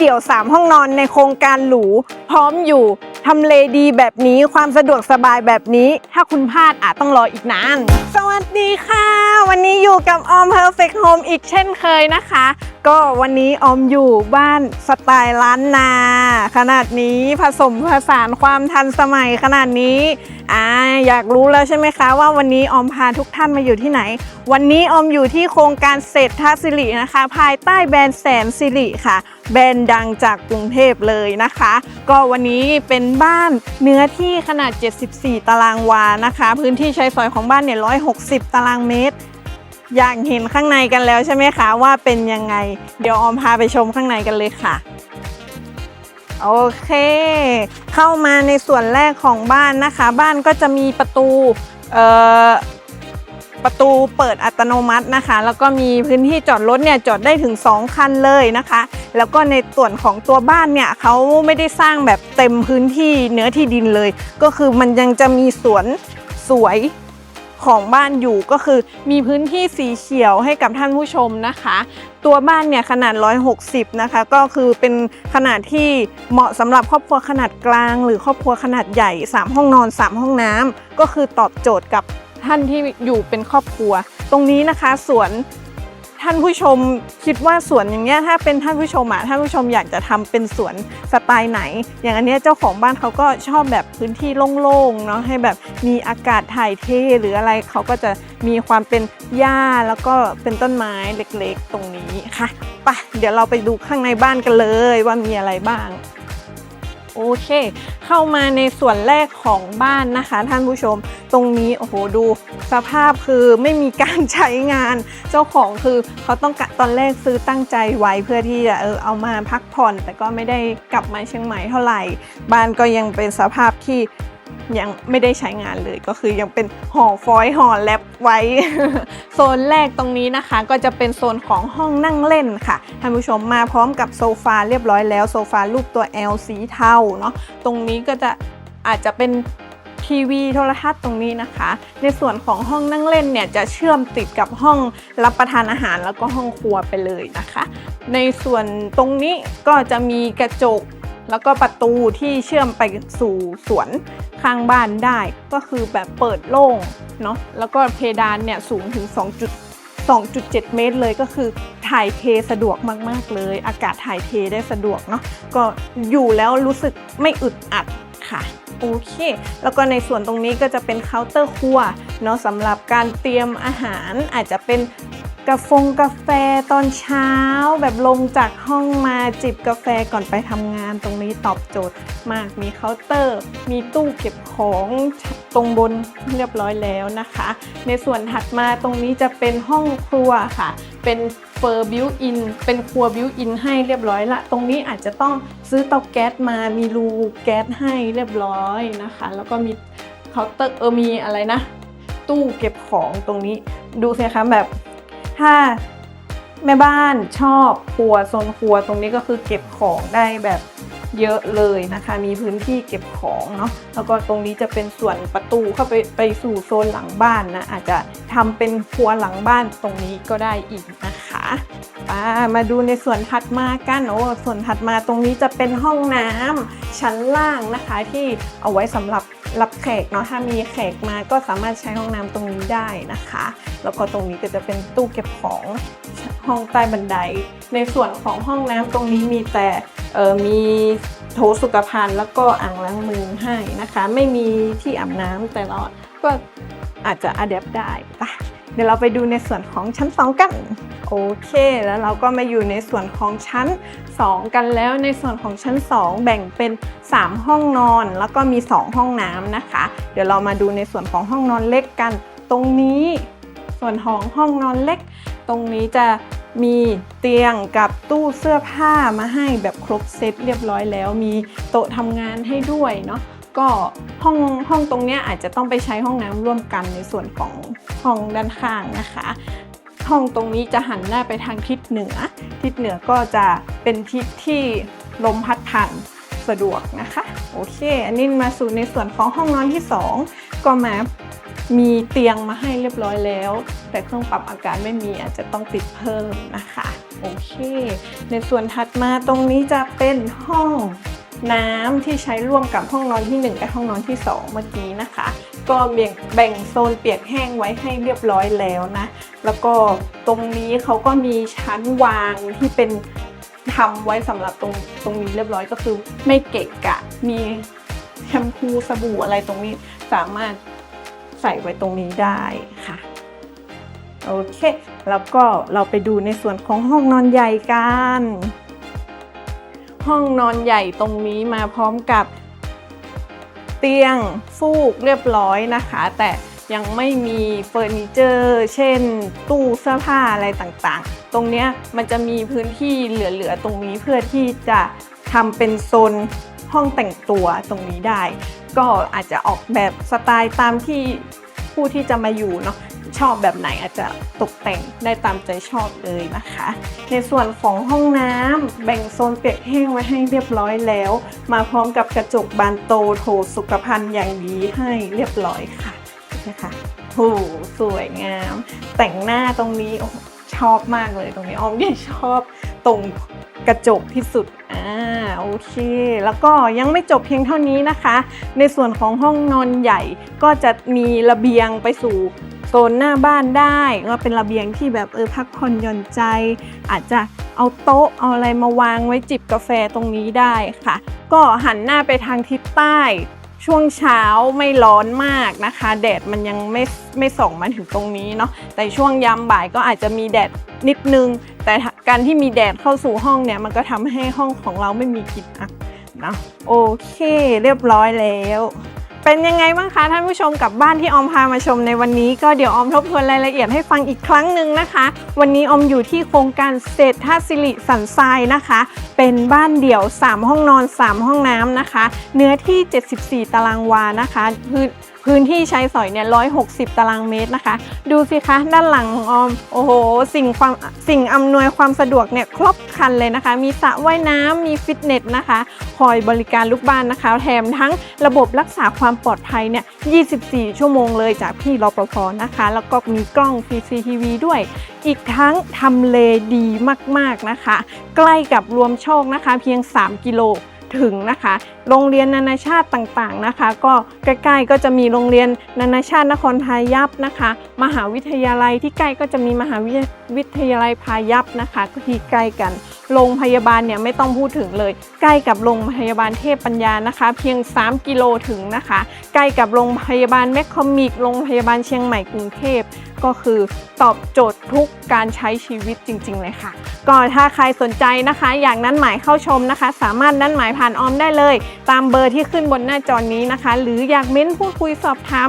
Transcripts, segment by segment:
เดี่ยว 3 ห้องนอนในโครงการหรู พร้อมอยู่ทำเลดีแบบนี้ความสะดวกสบายแบบนี้ ถ้าคุณพลาดอาจต้องรออีกนาน สวัสดีค่ะ วันนี้อยู่กับออม Perfect Home อีกเช่นเคยนะคะ ก็วันนี้ออมอยู่บ้านสไตล์ล้านนา ขนาดนี้ผสมผสานความทันสมัยขนาดนี้อ่าอยากรู้แล้วใช่ไหมคะ ว่าวันนี้ออมพาทุกท่านมาอยู่ที่ไหน วันนี้ออมอยู่ที่โครงการเศรษฐศิรินะคะ ภายใต้แบรนด์แสนสิริค่ะ แบรนด์ดังจากกรุงเทพเลยนะคะ ก็วันนี้เป็นบ้านเนื้อที่ขนาด 74 ตารางวานะคะ พื้นที่ใช้สอยของบ้านเนี่ย 160 ตารางเมตร อยากเห็นข้างในกันแล้วใช่ไหมคะว่าเป็นยังไง เดี๋ยวออมพาไปชมข้างในกันเลยค่ะโอเค เข้ามาในส่วนแรกของบ้านนะคะ บ้านก็จะมีประตู เอ่อ ประตูเปิดอัตโนมัตินะคะ แล้วก็มีพื้นที่จอดรถเนี่ยจอดได้ถึง 2 คันเลยนะคะ แล้วก็ในส่วนของตัวบ้านเนี่ยเขาไม่ได้สร้างแบบเต็มพื้นที่เนื้อที่ดินเลย ก็คือมันยังจะมีสวนสวยของบ้านอยู่ก็คือมีพื้นที่สีเขียวให้กับท่านผู้ชมนะคะ ตัวบ้านเนี่ยขนาด 160 นะคะ ก็คือเป็นขนาดที่เหมาะสำหรับครอบครัวขนาดกลาง หรือครอบครัวขนาดใหญ่ 3 ห้องนอน 3 ห้องน้ำก็คือตอบโจทย์กับ ท่านที่อยู่เป็นครอบครัว ตรงนี้นะคะสวนท่านผู้ชมคิดว่าสวนอย่างเงี้ยถ้าเป็นท่านผู้ชมอะท่านผู้ชมอยากจะทำเป็นสวนสไตล์ไหน อย่างอันเนี้ยเจ้าของบ้านเขาก็ชอบแบบพื้นที่โล่งๆเนาะให้แบบมีอากาศถ่ายเทหรืออะไรเขาก็จะมีความเป็นหญ้าแล้วก็เป็นต้นไม้เล็กๆตรงนี้ค่ะไปเดี๋ยวเราไปดูข้างในบ้านกันเลยว่ามีอะไรบ้าง โอเค เข้ามาในส่วนแรกของบ้านนะคะ ท่านผู้ชม ตรงนี้โอ้โหดูสภาพคือไม่มีการใช้งาน เจ้าของคือเขาต้องกะตอนแรกซื้อตั้งใจไว้เพื่อที่จะเออเอามาพักผ่อน แต่ก็ไม่ได้กลับมาเชียงใหม่เท่าไหร่ บ้านก็ยังเป็นสภาพที่ ยังไม่ได้ใช้งานเลยก็คือยังเป็นห่อฟอยล์ห่อแลปไว้ โซนแรกตรงนี้นะคะ ก็จะเป็นโซนของห้องนั่งเล่นค่ะท่านผู้ชมมาพร้อมกับโซฟาเรียบร้อยแล้วโซฟารูปตัว L สีเทาเนาะตรงนี้ก็จะอาจจะเป็นทีวีโทรทัศน์ตรงนี้นะคะ ในส่วนของห้องนั่งเล่นเนี่ยจะเชื่อมติดกับห้องรับประทานอาหารแล้วก็ห้องครัวไปเลยนะคะ ในส่วนตรงนี้ก็จะมีกระจก แล้วก็ประตูที่เชื่อมไปสู่สวนข้างบ้านได้ ก็คือแบบเปิดโล่งเนาะแล้วก็เพดานเนี่ยสูงถึง2.2.7 เมตรเลยก็คือถ่ายเทสะดวกมากๆเลย อากาศถ่ายเทได้สะดวกเนาะก็อยู่แล้วรู้สึกไม่อึดอัดค่ะโอเค แล้วก็ในส่วนตรงนี้ก็จะเป็นเคาน์เตอร์ครัวเนาะสำหรับการเตรียมอาหารอาจจะเป็น กาแฟงกาแฟตอนเช้า แบบลงจากห้องมาจิบกาแฟก่อนไปทำงานตรงนี้ตอบโจทย์มากมีเคาน์เตอร์ มีตู้เก็บของตรงบนเรียบร้อยแล้วนะคะ ในส่วนถัดมาตรงนี้จะเป็นห้องครัวค่ะ เป็นเฟอร์บิวอินเป็นครัวบิวอินให้เรียบร้อยละ ตรงนี้อาจจะต้องซื้อเตาแก๊สมามีรูแก๊สให้เรียบร้อยนะคะ แล้วก็มีเคาน์เตอร์เออมีอะไรนะ ตู้เก็บของตรงนี้ดูสิคะแบบ ถ้าแม่บ้านชอบครัวโซนครัวตรงนี้ก็คือเก็บของได้แบบเยอะเลยนะคะ มีพื้นที่เก็บของเนาะแล้วก็ตรงนี้จะเป็นส่วนประตูเข้าไปไปสู่โซนหลังบ้านนะอาจจะทำเป็นครัวหลังบ้านตรงนี้ก็ได้อีกนะคะามาดูในส่วนถัดมากันโอ้ส่วนถัดมาตรงนี้จะเป็นห้องน้ำชั้นล่างนะคะที่เอาไว้สำหรับ รับแขกเนาะถ้ามีแขกมาก็สามารถใช้ห้องน้ำตรงนี้ได้นะคะ แล้วก็ตรงนี้ก็จะเป็นตู้เก็บของห้องใต้บันได ในส่วนของห้องน้ำตรงนี้มีแต่เออมีโถสุขภัณฑ์แล้วก็อ่างล้างมือให้นะคะ ไม่มีที่อาบน้ำแต่เราก็อาจจะอัดแอปได้ไปเดี๋ยวเราไปดูในส่วนของชั้น2กัน โอเค แล้วเราก็มาอยู่ในส่วนของชั้น 2 กันแล้วในส่วนของชั้น 2 แบ่งเป็น 3 ห้องนอน แล้วก็มี 2 ห้องน้ำนะคะ เดี๋ยวเรามาดูในส่วนของห้องนอนเล็กกัน ตรงนี้ส่วนของห้องนอนเล็ก ตรงนี้จะมีเตียงกับตู้เสื้อผ้ามาให้แบบครบเซตเรียบร้อยแล้ว มีโต๊ะทำงานให้ด้วยเนาะก็ห้องห้องตรงเนี้ยอาจจะต้องไปใช้ห้องน้ำร่วมกันในส่วนของห้องด้านข้างนะคะ ห้องตรงนี้จะหันหน้าไปทางทิศเหนือ ทิศเหนือก็จะเป็นทิศที่ลมพัดผ่านสะดวกนะคะ โอเค อันนี้มาสู่ในส่วนของห้องนอนที่ 2 ก็มามีเตียงมาให้เรียบร้อยแล้ว แต่เครื่องปรับอากาศไม่มีอาจจะต้องติดเพิ่มนะคะ โอเค ในส่วนถัดมาตรงนี้จะเป็นห้องน้ำที่ใช้ร่วมกับห้องนอนที่ 1 กับห้องนอนที่ 2 เมื่อกี้นะคะ ก็แบ่งแบ่งโซนเปียกแห้งไว้ให้เรียบร้อยแล้วนะ แล้วก็ตรงนี้เขาก็มีชั้นวางที่เป็นทำไว้สำหรับตรงตรงนี้เรียบร้อยก็คือ ไม่เกะกะ มีแชมพูสบู่อะไรตรงนี้สามารถใส่ไว้ตรงนี้ได้ค่ะโอเค แล้วก็เราไปดูในส่วนของห้องนอนใหญ่กัน ห้องนอนใหญ่ตรงนี้มาพร้อมกับ เตียงฟูกเรียบร้อยนะคะ แต่ยังไม่มีเฟอร์นิเจอร์ เช่น ตู้เสื้อผ้าอะไรต่างๆ ตรงนี้มันจะมีพื้นที่เหลือๆ ตรงนี้เพื่อที่จะทำเป็นโซนห้องแต่งตัวตรงนี้ได้ ก็อาจจะออกแบบสไตล์ตามที่ผู้ที่จะมาอยู่เนาะ ชอบแบบไหนอาจจะตกแต่งได้ตามใจชอบเลยนะคะ ในส่วนของห้องน้ำแบ่งโซนเปียกแห้งไว้ให้เรียบร้อยแล้ว มาพร้อมกับกระจกบานโตโถสุขภัณฑ์อย่างดีให้เรียบร้อยค่ะนะคะโหสวยงาม แต่งหน้าตรงนี้ชอบมากเลยตรงนี้ออมเนี่ยชอบตรงกระจกที่สุด อ่า โอเค แล้วก็ยังไม่จบเพียงเท่านี้นะคะ ในส่วนของห้องนอนใหญ่ก็จะมีระเบียงไปสู่ โซนหน้าบ้านได้ก็เป็นระเบียงที่แบบเออพักผ่อนหย่อนใจ อาจจะเอาโต๊ะเอาอะไรมาวางไว้จิบกาแฟตรงนี้ได้ค่ะ ก็หันหน้าไปทางทิศใต้ช่วงเช้าไม่ร้อนมากนะคะ แดดมันยังไม่ไม่ส่องมาถึงตรงนี้เนาะแต่ช่วงยามบ่ายก็อาจจะมีแดดนิดนึง แต่การที่มีแดดเข้าสู่ห้องเนี่ย มันก็ทำให้ห้องของเราไม่มีกลิ่นอับนะโอเค เรียบร้อยแล้ว เป็นยังไงบ้างคะท่านผู้ชมกับบ้านที่ออมพามาชมในวันนี้ ก็เดี๋ยวออมทบทวนรายละเอียดให้ฟังอีกครั้งหนึ่งนะคะ วันนี้ออมอยู่ที่โครงการเศรษฐศิริสันทรายนะคะ เป็นบ้านเดี่ยว 3 ห้องนอน 3 ห้องน้ำนะคะ เนื้อที่ 74 ตารางวานะคะพื้น พื้นที่ใช้สอยเนี่ย160ตารางเมตรนะคะ ดูสิคะด้านหลังของออม โอ้โห สิ่งความสิ่งอำนวยความสะดวกเนี่ยครบครันเลยนะคะ มีสระว่ายน้ำมีฟิตเนสนะคะคอยบริการลูกบ้านนะคะ แถมทั้งระบบรักษาความปลอดภัยเนี่ย 24 ชั่วโมงเลยจากพี่รปภนะคะ แล้วก็มีกล้อง CCTV ด้วย อีกทั้งทำเลดีมาก ๆนะคะ ใกล้กับรวมโชคนะคะ เพียง 3 กิโล ถึงนะคะ โรงเรียนนานาชาติต่างๆนะคะ ก็ใกล้ๆก็จะมีโรงเรียนนานาชาตินครพายัพนะคะ มหาวิทยาลัยที่ใกล้ก็จะมีมหาวิทยาลัยพายัพนะคะก็ที่ใกล้กัน โรงพยาบาลเนี่ยไม่ต้องพูดถึงเลย ใกล้กับโรงพยาบาลเทพปัญญานะคะ เพียง 3 กิโลถึงนะคะ ใกล้กับโรงพยาบาลแมคคอมิกโรงพยาบาลเชียงใหม่กรุงเทพก็คือตอบโจทย์ทุกการใช้ชีวิตจริง ๆ เลยค่ะ ก็ถ้าใครสนใจนะคะ อยากนัดหมายเข้าชมนะคะ สามารถนัดหมายผ่านออมได้เลย ตามเบอร์ที่ขึ้นบนหน้าจอนี้นะคะ หรืออยากเม้นพูดคุยสอบถาม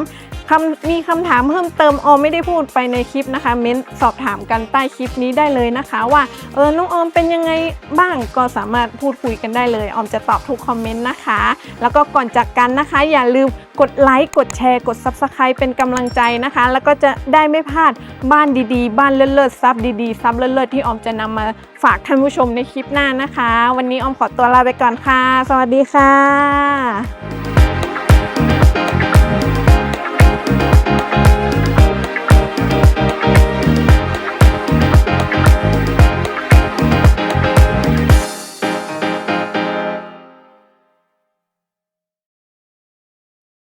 คำมีคำถามเพิ่มเติมออมไม่ได้พูดไปในคลิปนะคะ เม้นสอบถามกันใต้คลิปนี้ได้เลยนะคะ ว่าเออน้องออมเป็นยังไงบ้างก็สามารถพูดคุยกันได้เลย ออมจะตอบทุกคอมเมนต์นะคะ แล้วก็ก่อนจากกันนะคะ อย่าลืมกดไลค์กดแชร์กด Subscribe เป็นกำลังใจนะคะ แล้วก็จะได้ไม่พลาดบ้านดีๆ บ้านเลิศๆซับดีๆซับเลิศๆที่ออมจะนำมาฝากท่านผู้ชมในคลิปหน้านะคะ วันนี้ออมขอตัวลาไปก่อนค่ะ สวัสดีค่ะ